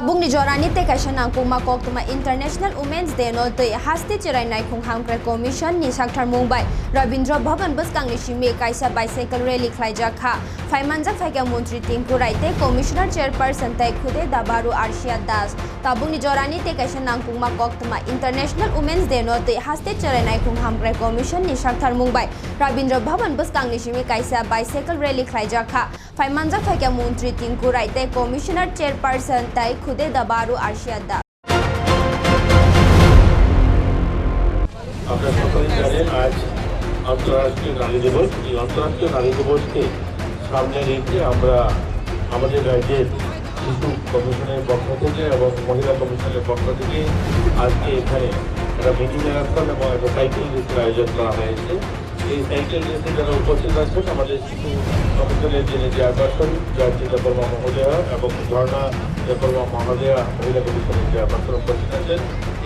tabung ni jorani te kaisa nangkung makok tuma international women's day no tui hasti chirai nai khung hamkra commission ni sakthar mumbai rabindra bhavan bus kang ni shimi kaisa bicycle rally khlaija kha faimanjak phaika mantri tinku raite commissioner chairperson tai khude dabaru arshia das tabung ni jorani te kaisa nangkung makok tuma international women's day no tui hasti chirai nai khung hamkra commission ni sakthar mumbai rabindra bhavan bus faimanjak phaika mantri tinku raite commissioner chairperson tai খুদে দাবারু আরশিয়াদা। আপনারা জানেন আজ নারী দিবস। এই নারী দিবসকে সামনে রেখে আমরা আমাদের রাজ্যের শিশু কমিশনের পক্ষ থেকে এবং মহিলা কমিশনের পক্ষ থেকে আজকে এখানে একটা মিটিং এবং একটা সাইকেল আয়োজন করা হয়েছে। এই সাইকেল যারা উপস্থিত আছেন আমাদের শিশু কমিশনের যিনি চেয়ারপারসন জয়ন্তী দেববর্মা মহোদয়া এবং ঝর্ণা দেববর্মা মহোদয়া মহিলা কমিশনের চেয়ারপারসন উপস্থিত আছেন,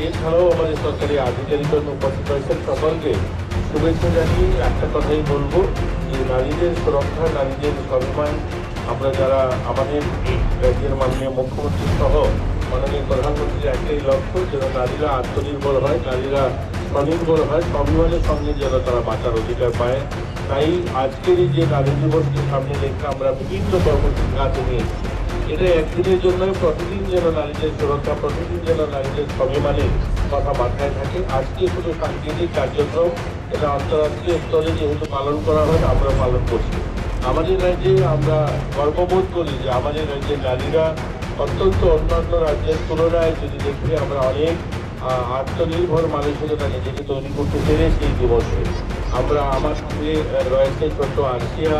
এছাড়াও আমাদের সরকারি আধিকারিকগণ উপস্থিত হয়েছেন সকলকে শুভেচ্ছা জানিয়ে একটা কথাই বলব যে নারীদের সুরক্ষা, নারীদের সম্মান, আমরা যারা আমাদের রাজ্যের মাননীয় মুখ্যমন্ত্রী সহ মাননীয় প্রধানমন্ত্রীর একটাই লক্ষ্য, যেন নারীরা আত্মনির্ভর হয়, নারীরা স্বনির্ভর হয় স্বাভিমানের সঙ্গে যেন তারা বাঁচার অধিকার পায়। তাই আজকের যে নারী দিবসকে সামনে রেখে আমরা বিভিন্ন কর্মসূচি হাতে নিয়েছি এটা একদিনের জন্য প্রতিদিন যেন নারীদের সুরক্ষা, প্রতিদিন যেন নারীদের স্বাভিমানের কথা মাথায় থাকে। আজকে শুধু সাংস্কৃতিক কার্যক্রম এটা আন্তর্রাষ্ট্রীয় স্তরে যেহেতু পালন করা হয়, আমরা পালন করছি। আমাদের রাজ্যে আমরা গর্ববোধ করি যে আমাদের রাজ্যের নারীরা অত্যন্ত অন্যান্য রাজ্যের তুলনায় যদি দেখি, আমরা অনেক আত্মনির্ভর মানুষেরা নিজেকে তৈরি করতে পেরেছি এই দিবসে আমরা আমার সঙ্গে রয়েছে ছোট্ট আর্সিয়া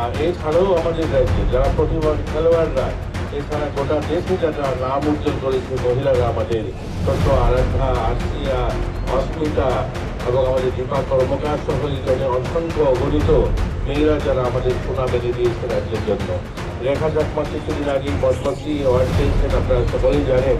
আর এছাড়াও আমাদের রাজ্যে যারা প্রতিভার খেলোয়াড়রা, এছাড়া গোটা দেশে যারা নাম উজ্জ্বল করেছে, মহিলারা আমাদের ছোট্ট আরাধা আর্সিয়া অস্মিতা এবং আমাদের দীপা কর্মকার সহ অসংখ্য অগণিত মেয়েরা যারা আমাদের সুনাম বেঁধে দিয়েছে রাজ্যের জন্য। রেখা চাকমা কিছুদিন আগেই পদ্মশ্রী অ্যাওয়ার্ড পেয়েছেন আপনারা সকলেই জানেন।